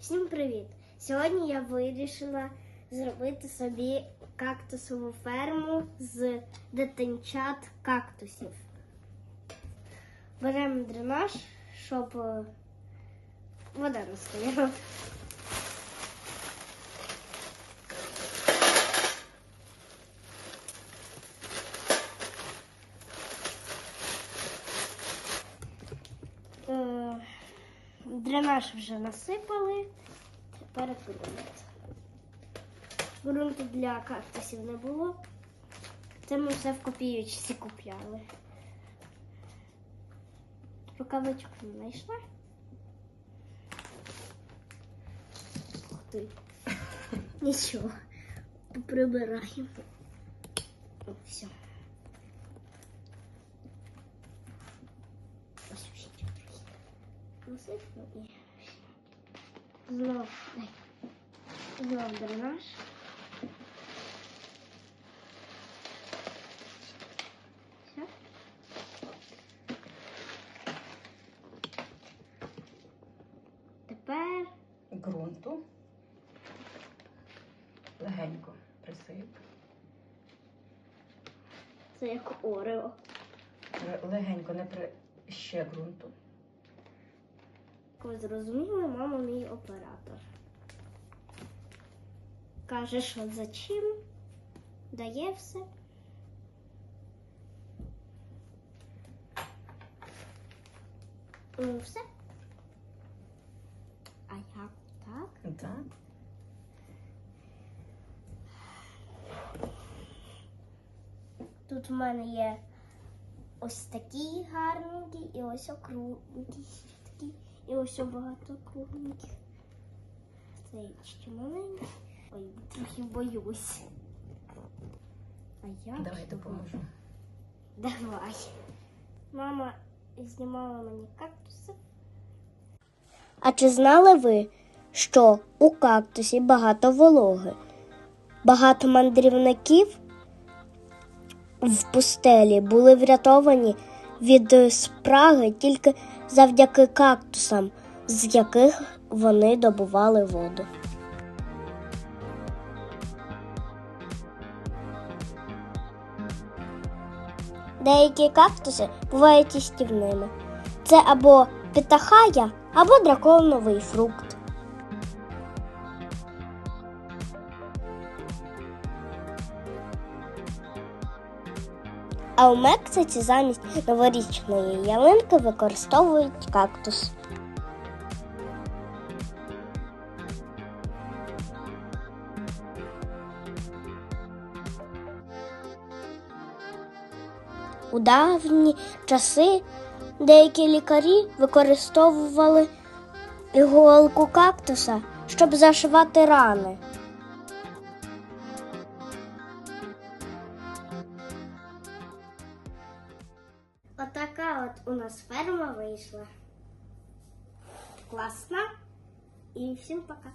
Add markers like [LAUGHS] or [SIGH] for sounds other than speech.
Всім привіт! Сьогодні я вирішила зробити собі кактусову ферму з дитинчат кактусів. Беремо дренаж, щоб е, вода не стояла. Дренаж вже насипали. Тепер ґрунт. Ґрунту для кактусів не було. Це ми все в копійочці купляли. Рукавичку не знайшла. Ти. [LAUGHS] Нічого. Поприбираємо. О, все. Ось трохи. Насипну і знов. Знов дренаж. Все. Тепер ґрунту. Легенько присип. це як орео. Легенько не при ще ґрунту. Як ви зрозуміли, мама мій оператор. Каже, що за чим, дає все. Ну, все. А як так? Так. Тут в мене є ось такі гарненькі і ось округленькі. Такі, і ось багато кругленьких. Це ще маленький. Ой, трохи боюсь. А як? Давай допоможу. Давай. Мама знімала мені кактуси. А чи знали ви, що у кактусі багато вологи? Багато мандрівників в пустелі були врятовані від спраги тільки завдяки кактусам, з яких вони добували воду. Деякі кактуси бувають їстівними. Це або питахая, або драконовий фрукт. А у Мексиці замість новорічної ялинки використовують кактус. У давні часи деякі лікарі використовували іголку кактуса, щоб зашивати рани. Отака от у нас ферма вийшла. Класна. І всім пока.